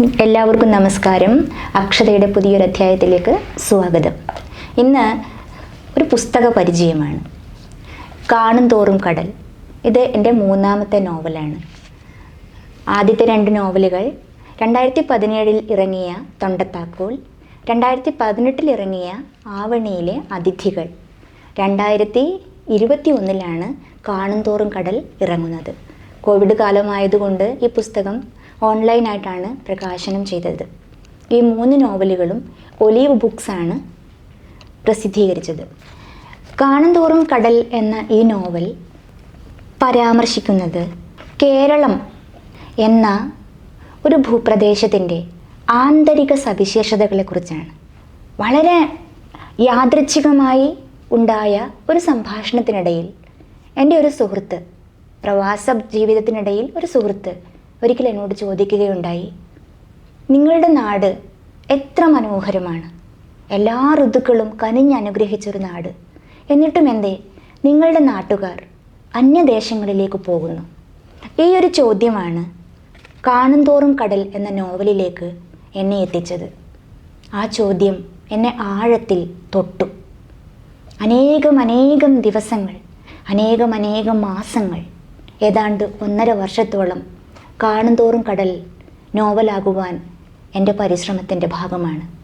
എല്ലാവർക്കും നമസ്കാരം. അക്ഷതയുടെ പുതിയൊരു അധ്യായത്തിലേക്ക് സ്വാഗതം. ഇന്ന് ഒരു പുസ്തക പരിചയമാണ്. കാണും തോറും കടൽ. ഇത് എന്റെ മൂന്നാമത്തെ നോവലാണ്. ആദ്യത്തെ രണ്ട് നോവലുകൾ രണ്ടായിരത്തി പതിനേഴിൽ ഇറങ്ങിയ തൊണ്ടത്താക്കോൽ രണ്ടായിരത്തി പതിനെട്ടിൽ ഇറങ്ങിയ ആവണിയിലെ അതിഥികൾ രണ്ടായിരത്തി ഇരുപത്തി ഒന്നിലാണ് കാണും തോറും കടൽ ഇറങ്ങുന്നത്. കോവിഡ് കാലമായതുകൊണ്ട് ഈ പുസ്തകം ഓൺലൈനായിട്ടാണ് പ്രകാശനം ചെയ്തത്. ഈ മൂന്ന് നോവലുകളും ഒലീവ് ബുക്സാണ് പ്രസിദ്ധീകരിച്ചത്. കാണന്തോറും കടൽ എന്ന ഈ നോവൽ പരാമർശിക്കുന്നത് കേരളം എന്ന ഒരു ഭൂപ്രദേശത്തിന്റെ ആന്തരിക സവിശേഷതകളെക്കുറിച്ചാണ്. വളരെ യാദൃച്ഛികമായി ഉണ്ടായ ഒരു സംഭാഷണത്തിനിടയിൽ എന്റെ ഒരു സുഹൃത്ത് പ്രവാസ ജീവിതത്തിനിടയിൽ ഒരു സുഹൃത്ത് ഒരിക്കൽ എന്നോട് ചോദിക്കുകയുണ്ടായി നിങ്ങളുടെ നാട് എത്ര മനോഹരമാണ്. എല്ലാ ഋതുക്കളും കനിഞ്ഞനുഗ്രഹിച്ചൊരു നാട്. എന്നിട്ടും എന്തേ നിങ്ങളുടെ നാട്ടുകാർ അന്യദേശങ്ങളിലേക്ക് പോകുന്നു. ഈ ഒരു ചോദ്യമാണ് കാണുന്തോറും കടൽ എന്ന നോവലിലേക്ക് എന്നെ എത്തിച്ചത്. ആ ചോദ്യം എന്നെ ആഴത്തിൽ തൊട്ടു. അനേകം അനേകം ദിവസങ്ങൾ അനേകം അനേകം മാസങ്ങൾ ഏതാണ്ട് ഒന്നര വർഷത്തോളം കാണുന്തോറും കടൽ നോവലാകുവാൻ എന്റെ പരിശ്രമത്തിന്റെ ഭാഗമാണ്.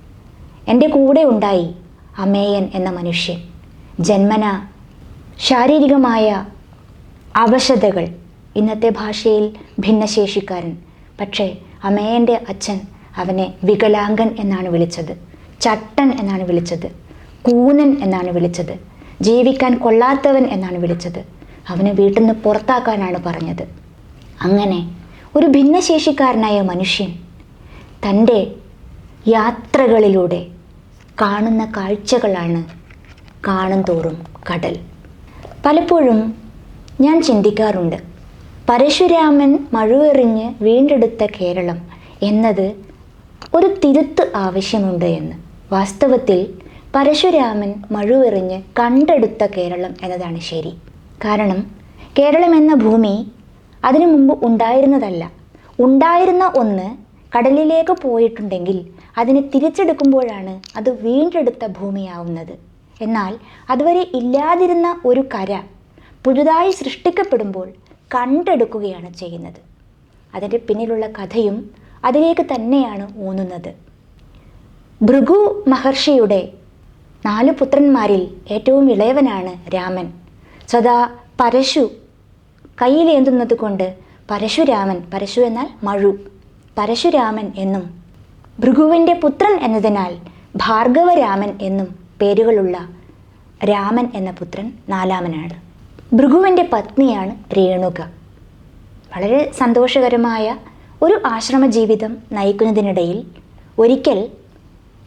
എന്റെ കൂടെ ഉണ്ടായി അമേയൻ എന്ന മനുഷ്യൻ. ജന്മന ശാരീരികമായ അവശതകൾ. ഇന്നത്തെ ഭാഷയിൽ ഭിന്നശേഷിക്കാരൻ. പക്ഷേ അമേയന്റെ അച്ഛൻ അവനെ വികലാംഗൻ എന്നാണ് വിളിച്ചത്. ചട്ടൻ എന്നാണ് വിളിച്ചത്. കൂനൻ എന്നാണ് വിളിച്ചത്. ജീവിക്കാൻ കൊള്ളാത്തവൻ എന്നാണ് വിളിച്ചത്. അവനെ വീട്ടിൽ നിന്ന് പുറത്താക്കാനാണ് പറഞ്ഞത്. അങ്ങനെ ഒരു ഭിന്നശേഷിക്കാരനായ മനുഷ്യൻ തന്റെ യാത്രകളിലൂടെ കാണുന്ന കാഴ്ചകളാണ് കാണും തോറും കടൽ. പലപ്പോഴും ഞാൻ ചിന്തിക്കാറുണ്ട് പരശുരാമൻ മഴുവെറിഞ്ഞ് വീണ്ടെടുത്ത കേരളം എന്നത് ഒരു തിരുത്ത് ആവശ്യമുണ്ട് എന്ന്. വാസ്തവത്തിൽ പരശുരാമൻ മഴുവെറിഞ്ഞ് കണ്ടെടുത്ത കേരളം എന്നതാണ് ശരി. കാരണം കേരളം എന്ന ഭൂമി അതിനു മുമ്പ് ഉണ്ടായിരുന്നതല്ല. ഉണ്ടായിരുന്ന ഒന്ന് കടലിലേക്ക് പോയിട്ടുണ്ടെങ്കിൽ അതിനെ തിരിച്ചെടുക്കുമ്പോഴാണ് അത് വീണ്ടെടുത്ത ഭൂമിയാവുന്നത്. എന്നാൽ അതുവരെ ഇല്ലാതിരുന്ന ഒരു കര പുതുതായി സൃഷ്ടിക്കപ്പെടുമ്പോൾ കണ്ടെടുക്കുകയാണ് ചെയ്യുന്നത്. അതിന്റെ പിന്നിലുള്ള കഥയും അതിലേക്ക് തന്നെയാണ് ഊന്നുന്നത്. ഭൃഗു മഹർഷിയുടെ നാല് പുത്രന്മാരിൽ ഏറ്റവും ഇളയവനാണ് രാമൻ. സദാ പരശു കയ്യിലേന്തുന്നത് കൊണ്ട് പരശുരാമൻ പരശു എന്നാൽ മഴു. പരശുരാമൻ എന്നും ഭൃഗുവിന്റെ പുത്രൻ എന്നതിനാൽ ഭാർഗവരാമൻ എന്നും പേരുകളുള്ള രാമൻ എന്ന പുത്രൻ നാലാമനാണ്. ഭൃഗുവിന്റെ പത്നിയാണ് രേണുക. വളരെ സന്തോഷകരമായ ഒരു ആശ്രമ ജീവിതം നയിക്കുന്നതിനിടയിൽ ഒരിക്കൽ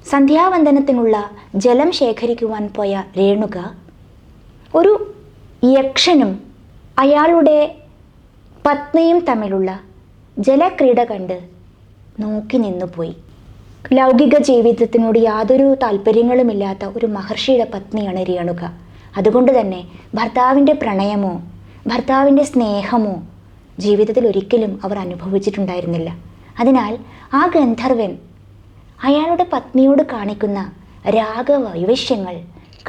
സന്ധ്യാവന്ദനത്തിനുള്ള ജലം ശേഖരിക്കുവാൻ പോയ രേണുക ഒരു യക്ഷനും അയാളുടെ പത്നിയും തമ്മിലുള്ള ജലക്രീഡ കണ്ട് നോക്കി നിന്നുപോയി. ലൗകിക ജീവിതത്തിനോട് യാതൊരു താല്പര്യങ്ങളുമില്ലാത്ത ഒരു മഹർഷിയുടെ പത്നിയാണ് രേണുക. അതുകൊണ്ട് തന്നെ ഭർത്താവിന്റെ പ്രണയമോ ഭർത്താവിന്റെ സ്നേഹമോ ജീവിതത്തിൽ ഒരിക്കലും അവർ അനുഭവിച്ചിട്ടുണ്ടായിരുന്നില്ല. അതിനാൽ ആ ഗന്ധർവൻ അയാളുടെ പത്നിയോട് കാണിക്കുന്ന രാഗവൈവശ്യങ്ങൾ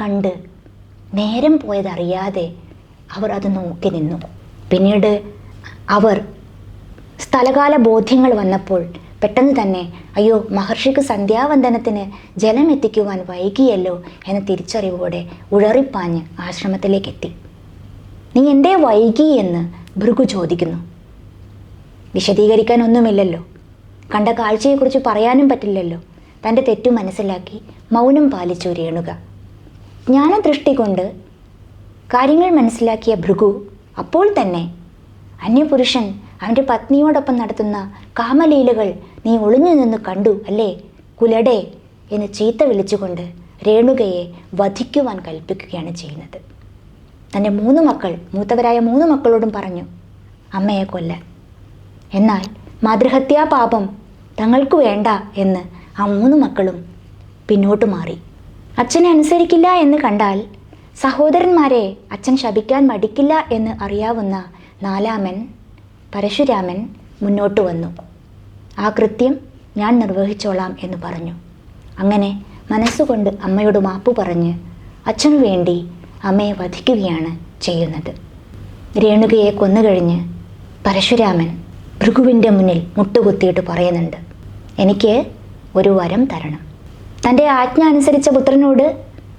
കണ്ട് നേരം പോയതറിയാതെ അവർ അത് നോക്കി നിന്നു. പിന്നീട് അവർ സ്ഥലകാല ബോധ്യങ്ങൾ വന്നപ്പോൾ പെട്ടെന്ന് തന്നെ അയ്യോ മഹർഷിക്ക് സന്ധ്യാവന്ദനത്തിന് ജലം എത്തിക്കുവാൻ വൈകിയല്ലോ എന്ന തിരിച്ചറിവോടെ ഉഴറിപ്പാഞ്ഞ് ആശ്രമത്തിലേക്ക് എത്തി. നീ എന്തേ വൈകി എന്ന് ഭൃഗു ചോദിക്കുന്നു. വിശദീകരിക്കാനൊന്നുമില്ലല്ലോ കണ്ട കാഴ്ചയെക്കുറിച്ച് പറയാനും പറ്റില്ലല്ലോ. തന്റെ തെറ്റു മനസ്സിലാക്കി മൗനം പാലിച്ചു രേണുക. ജ്ഞാനദൃഷ്ടി കൊണ്ട് കാര്യങ്ങൾ മനസ്സിലാക്കിയ ഭൃഗു അപ്പോൾ തന്നെ അന്യപുരുഷൻ അവന്റെ പത്നിയോടൊപ്പം നടത്തുന്ന കാമലീലകൾ നീ ഒളിഞ്ഞു നിന്ന് കണ്ടു അല്ലേ? കുലടേ എന്ന് ചീത്ത വിളിച്ചുകൊണ്ട് രേണുകയെ വധിക്കുവാൻ കൽപ്പിക്കുകയാണ് ചെയ്യുന്നത്. തന്റെ മൂന്ന് മക്കൾ മൂത്തവരായ മൂന്ന് മക്കളോടും പറഞ്ഞു അമ്മയെ കൊല്ല. എന്നാൽ മാതൃഹത്യാ പാപം തങ്ങൾക്ക് വേണ്ട എന്ന് ആ മൂന്ന് മക്കളും പിന്നോട്ട് മാറി. അച്ഛനെ അനുസരിക്കില്ല എന്ന് കണ്ടാൽ സഹോദരന്മാരെ അച്ഛൻ ശപിക്കാൻ മടിക്കില്ല എന്ന് അറിയാവുന്ന നാലാമൻ പരശുരാമൻ മുന്നോട്ട് വന്നു. ആ കൃത്യം ഞാൻ നിർവഹിച്ചോളാം എന്ന് പറഞ്ഞു. അങ്ങനെ മനസ്സുകൊണ്ട് അമ്മയോട് മാപ്പ് പറഞ്ഞ് അച്ഛനു വേണ്ടി അമ്മയെ വധിക്കുകയാണ് ചെയ്യുന്നത്. രേണുകയെ കൊന്നുകഴിഞ്ഞ് പരശുരാമൻ ഭൃഗുവിന്റെ മുന്നിൽ മുട്ടുകുത്തിയിട്ട് പറയുന്നുണ്ട് എനിക്ക് ഒരു വരം തരണം. തന്റെ ആജ്ഞ അനുസരിച്ച പുത്രനോട്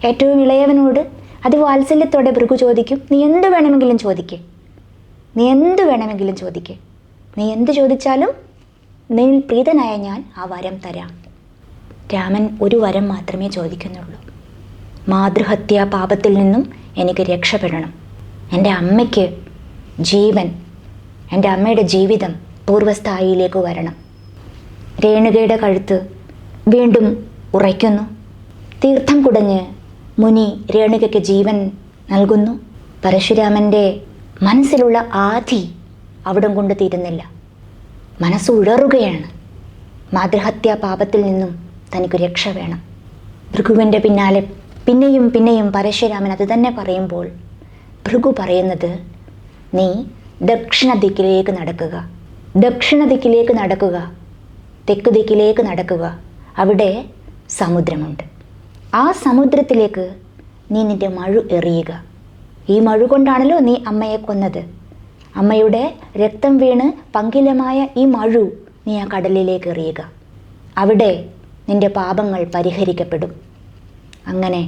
ഏറ്റവും ഇളയവനോട് അതിവാത്സല്യത്തോടെ ഭൃഗു ചോദിക്കും നീ എന്ത് വേണമെങ്കിലും ചോദിക്കേ. നീ എന്ത് വേണമെങ്കിലും ചോദിക്കേ. നീ എന്ത് ചോദിച്ചാലും നീ പ്രീതനായ ഞാൻ ആ വരം തരാം. രാമൻ ഒരു വരം മാത്രമേ ചോദിക്കുന്നുള്ളൂ. മാതൃഹത്യാ പാപത്തിൽ നിന്നും എനിക്ക് രക്ഷപ്പെടണം എന്റെ അമ്മയ്ക്ക് ജീവൻ എന്റെ അമ്മയുടെ ജീവിതം പൂർവസ്ഥായിയിലേക്ക് വരണം. രേണുകയുടെ കഴുത്ത് വീണ്ടും ഉറയ്ക്കുന്നു. തീർത്ഥം കുടഞ്ഞ് മുനി രേണുകയ്ക്ക് ജീവൻ നൽകുന്നു. പരശുരാമന്റെ മനസ്സിലുള്ള ആധി അവിടം കൊണ്ട് തീരുന്നില്ല. മനസ്സ് ഉഴറുകയാണ്. മാതൃഹത്യാ പാപത്തിൽ നിന്നും തനിക്ക് രക്ഷ വേണം. ഭൃഗുവിന്റെ പിന്നാലെ പിന്നെയും പിന്നെയും പരശുരാമൻ അത് തന്നെ പറയുമ്പോൾ ഭൃഗു പറയുന്നത് നീ ദക്ഷിണ ദിക്കിലേക്ക് നടക്കുക. ദക്ഷിണ ദിക്കിലേക്ക് നടക്കുക. തെക്ക് ദിക്കിലേക്ക് നടക്കുക. അവിടെ സമുദ്രമുണ്ട്. ആ സമുദ്രത്തിലേക്ക് നീ നിന്റെ മഴു എറിയുക. ഈ മഴു കൊണ്ടാണല്ലോ നീ അമ്മയെ കൊന്നത്. അമ്മയുടെ രക്തം വീണ് പങ്കിലമായ ഈ മഴു നീ ആ കടലിലേക്ക് എറിയുക. അവിടെ നിന്റെ പാപങ്ങൾ പരിഹരിക്കപ്പെടും. അങ്ങനെ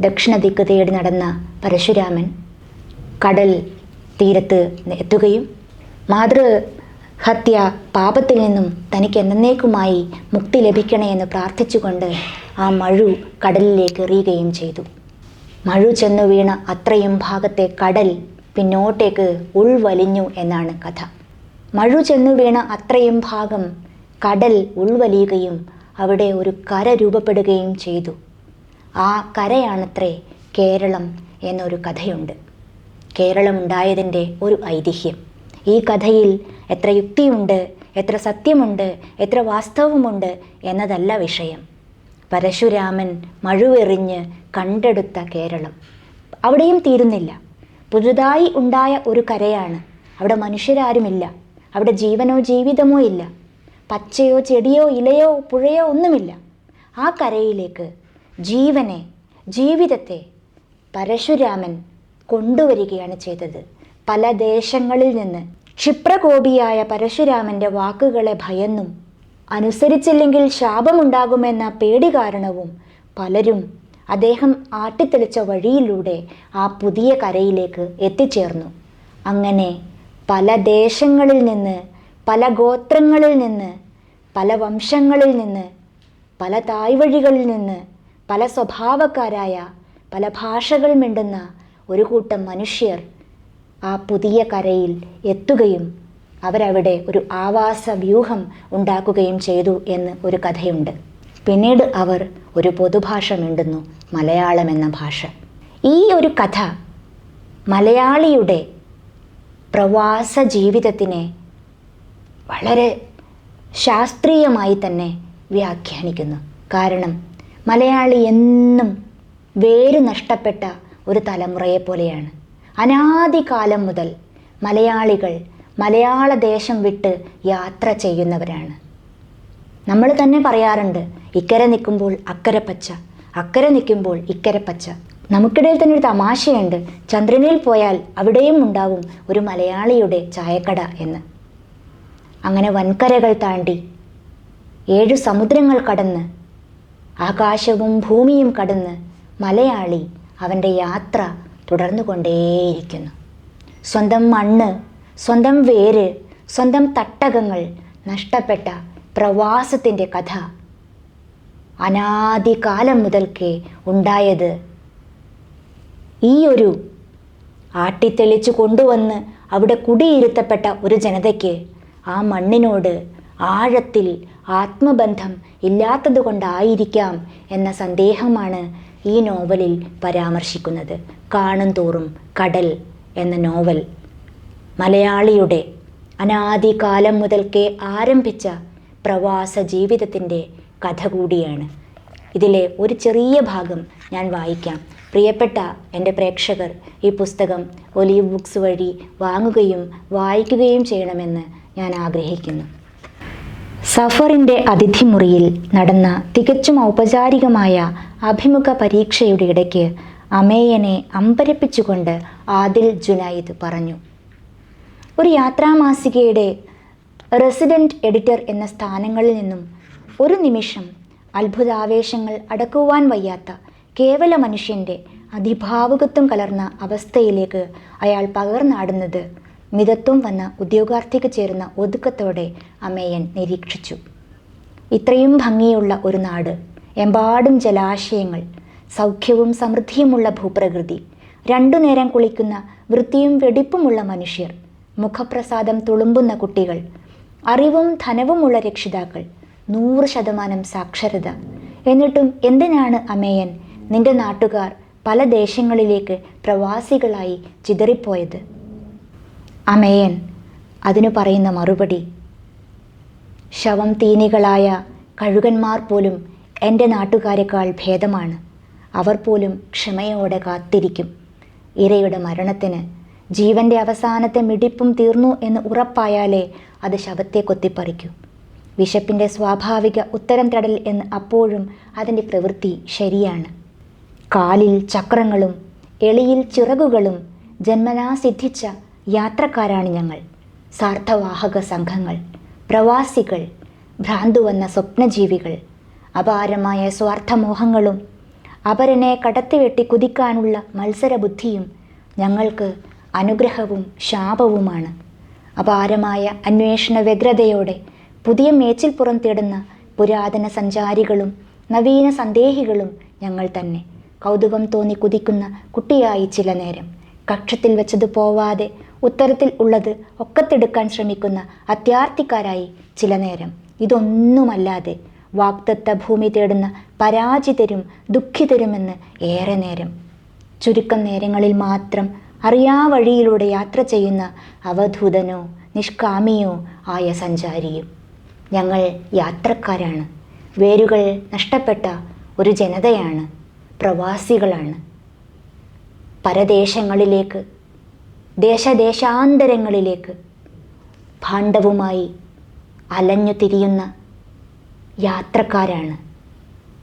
ദക്ഷിണ ദിക്ക് തേടി നടന്ന പരശുരാമൻ കടൽ തീരത്ത് എത്തുകയും മാതൃഹത്യ പാപത്തിൽ നിന്നും തനിക്ക് എന്നേക്കുമായി മുക്തി ലഭിക്കണേ എന്ന് പ്രാർത്ഥിച്ചുകൊണ്ട് ആ മഴു കടലിലേക്ക് എറിയുകയും ചെയ്തു. മഴു ചെന്നു വീണ അത്രയും ഭാഗത്തെ കടൽ പിന്നോട്ടേക്ക് ഉൾവലിഞ്ഞു എന്നാണ് കഥ. മഴു ചെന്നു വീണ അത്രയും ഭാഗം കടൽ ഉൾവലിയുകയും അവിടെ ഒരു കര രൂപപ്പെടുകയും ചെയ്തു. ആ കരയാണത്രേ കേരളം എന്നൊരു കഥയുണ്ട്. കേരളം കേരളമുണ്ടായതിന്റെ ഒരു ഐതിഹ്യം. ഈ കഥയിൽ എത്ര യുക്തിയുണ്ട് എത്ര സത്യമുണ്ട് എത്ര വാസ്തവമുണ്ട് എന്നതല്ല വിഷയം. പരശുരാമൻ മഴുവെറിഞ്ഞ് കണ്ടെടുത്ത കേരളം. അവിടെയും തീരുന്നില്ല. പുതുതായി ഉണ്ടായ ഒരു കരയാണ്. അവിടെ മനുഷ്യരാരുമില്ല. അവിടെ ജീവനോ ജീവിതമോ ഇല്ല. പച്ചയോ ചെടിയോ ഇലയോ പുഴയോ ഒന്നുമില്ല. ആ കരയിലേക്ക് ജീവനെ ജീവിതത്തെ പരശുരാമൻ കൊണ്ടുവരികയാണ് ചെയ്തത്. പല ദേശങ്ങളിൽ നിന്ന് ക്ഷിപ്രകോപിയായ പരശുരാമന്റെ വാക്കുകളെ ഭയന്നും അനുസരിച്ചില്ലെങ്കിൽ ശാപമുണ്ടാകുമെന്ന പേടി കാരണവും പലരും അദ്ദേഹം ആട്ടിത്തെളിച്ച വഴിയിലൂടെ ആ പുതിയ കരയിലേക്ക് എത്തിച്ചേർന്നു. അങ്ങനെ പല ദേശങ്ങളിൽ നിന്ന് പല ഗോത്രങ്ങളിൽ നിന്ന് പല വംശങ്ങളിൽ നിന്ന് പല തായ്വഴികളിൽ നിന്ന് പല സ്വഭാവക്കാരായ പല ഭാഷകൾ മിണ്ടുന്ന ഒരു കൂട്ടം മനുഷ്യർ ആ പുതിയ കരയിൽ എത്തുകയും അവരവിടെ ഒരു ആവാസ വ്യൂഹം ഉണ്ടാക്കുകയും ചെയ്തു എന്ന് ഒരു കഥയുണ്ട്. പിന്നീട് അവർ ഒരു പൊതുഭാഷ മിണ്ടുന്നു മലയാളം എന്ന ഭാഷ. ഈ ഒരു കഥ മലയാളിയുടെ പ്രവാസ ജീവിതത്തിനെ വളരെ ശാസ്ത്രീയമായി തന്നെ വ്യാഖ്യാനിക്കുന്നു. കാരണം മലയാളി എന്നും വേര് നഷ്ടപ്പെട്ട ഒരു തലമുറയെ പോലെയാണ് അനാദികാലം മുതൽ മലയാളികൾ മലയാള ദേശം വിട്ട് യാത്ര ചെയ്യുന്നവരാണ്. നമ്മൾ തന്നെ പറയാറുണ്ട് ഇക്കരെ നിൽക്കുമ്പോൾ അക്കരെ പച്ച അക്കരെ നിൽക്കുമ്പോൾ ഇക്കരെ പച്ച. നമുക്കിടയിൽ തന്നെ ഒരു തമാശയുണ്ട് ചന്ദ്രനിൽ പോയാൽ അവിടെയും ഉണ്ടാവും ഒരു മലയാളിയുടെ ചായക്കട എന്ന്. അങ്ങനെ വൻകരകൾ താണ്ടി ഏഴു സമുദ്രങ്ങൾ കടന്ന് ആകാശവും ഭൂമിയും കടന്ന് മലയാളി അവന്റെ യാത്ര തുടർന്നുകൊണ്ടേയിരിക്കുന്നു. സ്വന്തം മണ്ണ് സ്വന്തം വേര് സ്വന്തം തട്ടകങ്ങൾ നഷ്ടപ്പെട്ട പ്രവാസത്തിന്റെ കഥ. അനാദികാലം മുതൽക്കേ ഉണ്ടായത് ഈ ഒരു ആട്ടിത്തെളിച്ചു കൊണ്ടുവന്ന് അവിടെ കുടിയിരുത്തപ്പെട്ട ഒരു ജനതയ്ക്ക് ആ മണ്ണിനോട് ആഴത്തിൽ ആത്മബന്ധം ഇല്ലാത്തത് കൊണ്ടായിരിക്കാം എന്ന സന്ദേഹമാണ് ഈ നോവലിൽ പരാമർശിക്കുന്നത്. കാണും തോറും കടൽ എന്ന നോവൽ. മലയാളിയുടെ അനാദികാലം മുതൽക്കേ ആരംഭിച്ച പ്രവാസ ജീവിതത്തിന്റെ കഥ കൂടിയാണ്. ഇതിലെ ഒരു ചെറിയ ഭാഗം ഞാൻ വായിക്കാം. പ്രിയപ്പെട്ട എന്റെ പ്രേക്ഷകർ ഈ പുസ്തകം ഒലീവ് ബുക്സ് വഴി വാങ്ങുകയും വായിക്കുകയും ചെയ്യണമെന്ന് ഞാൻ ആഗ്രഹിക്കുന്നു. സഫറിന്റെ അതിഥിമുറിയിൽ നടന്ന തികച്ചും ഔപചാരികമായ അഭിമുഖ പരീക്ഷയുടെ ഇടയ്ക്ക് അമേയനെ അമ്പരപ്പിച്ചുകൊണ്ട് ആദിൽ ജുനൈദ് പറഞ്ഞു. ഒരു യാത്രാമാസികയുടെ റെസിഡന്റ് എഡിറ്റർ എന്ന സ്ഥാനങ്ങളിൽ നിന്നും ഒരു നിമിഷം അത്ഭുതാവേശങ്ങൾ അടക്കുവാൻ വയ്യാത്ത കേവല മനുഷ്യന്റെ അതിഭാവുകത്വം കലർന്ന അവസ്ഥയിലേക്ക് അയാൾ പകർന്നാടുന്നത് മിതത്വം വന്ന ഉദ്യോഗാർത്ഥിക്ക് ചേരുന്ന ഒതുക്കത്തോടെ അമേയൻ നിരീക്ഷിച്ചു. ഇത്രയും ഭംഗിയുള്ള ഒരു നാട് എമ്പാടും ജലാശയങ്ങൾ സൗഖ്യവും സമൃദ്ധിയുമുള്ള ഭൂപ്രകൃതി രണ്ടു നേരം കുളിക്കുന്ന വൃത്തിയും വെടിപ്പുമുള്ള മനുഷ്യർ മുഖപ്രസാദം തുളുമ്പുന്ന കുട്ടികൾ അറിവും ധനവുമുള്ള രക്ഷിതാക്കൾ നൂറ് ശതമാനം സാക്ഷരത. എന്നിട്ടും എന്തിനാണ് അമേയൻ നിന്റെ നാട്ടുകാർ പല ദേശങ്ങളിലേക്ക് പ്രവാസികളായി ചിതറിപ്പോയത്? അമേയൻ അതിനു പറയുന്ന മറുപടി ശവം തീനികളായ കഴുകന്മാർ പോലും എന്റെ നാട്ടുകാരെക്കാൾ ഭേദമാണ്. അവർ പോലും ക്ഷമയോടെ കാത്തിരിക്കും. ഇരയുടെ മരണത്തിന് ജീവന്റെ അവസാനത്തെ മിടിപ്പും തീർന്നു എന്ന് ഉറപ്പായാലേ അത് ശവത്തെ കൊത്തിപ്പറിക്കൂ. വിശപ്പിന്റെ സ്വാഭാവിക ഉത്തരം തടൽ എന്ന് അപ്പോഴും അതിന്റെ പ്രവൃത്തി ശരിയാണ്. കാലിൽ ചക്രങ്ങളും എളിയിൽ ചിറകുകളും ജന്മനാ സിദ്ധിച്ച യാത്രക്കാരാണ് ഞങ്ങൾ. സാർത്ഥവാഹക സംഘങ്ങൾ പ്രവാസികൾ ഭ്രാന്തു വന്ന സ്വപ്നജീവികൾ അപാരമായ സ്വാർത്ഥമോഹങ്ങളും അപരനെ കടത്തിവെട്ടി കുതിക്കാനുള്ള മത്സരബുദ്ധിയും ഞങ്ങൾക്ക് അനുഗ്രഹവും ശാപവുമാണ്. അപാരമായ അന്വേഷണ വ്യഗ്രതയോടെ പുതിയ മേച്ചിൽപ്പുറം തേടുന്ന പുരാതന സഞ്ചാരികളും നവീന സന്ദേഹികളും ഞങ്ങൾ തന്നെ. കൗതുകം തോന്നി കുതിക്കുന്ന കുട്ടിയായി ചില നേരം. കക്ഷത്തിൽ വെച്ചത് പോവാതെ ഉത്തരത്തിൽ ഉള്ളത് ഒക്കത്തെടുക്കാൻ ശ്രമിക്കുന്ന അത്യാർത്ഥിക്കാരായി ചില നേരം. ഇതൊന്നുമല്ലാതെ വാക്തത്വ ഭൂമി തേടുന്ന പരാജിതരും ദുഃഖിതരുമെന്ന് ഏറെ നേരം. ചുരുക്കം നേരങ്ങളിൽ മാത്രം അറിയാ വഴിയിലൂടെ യാത്ര ചെയ്യുന്ന അവധൂതനോ നിഷ്കാമിയോ ആയ സഞ്ചാരിയും. ഞങ്ങൾ യാത്രക്കാരാണ്. വേരുകൾ നഷ്ടപ്പെട്ട ഒരു ജനതയാണ്. പ്രവാസികളാണ്. പരദേശങ്ങളിലേക്ക് ദേശദേശാന്തരങ്ങളിലേക്ക് ഭാണ്ഡവുമായി അലഞ്ഞു തിരിയുന്ന യാത്രക്കാരാണ്.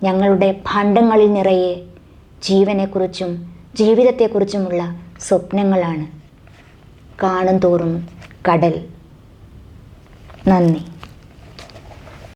ഞങ്ങളുടെ ഭാണ്ഡങ്ങളിൽ നിറയെ ജീവനെക്കുറിച്ചും ജീവിതത്തെക്കുറിച്ചുമുള്ള സ്വപ്നങ്ങളാണ്. കാണും തോറും കടൽ. നന്ദി.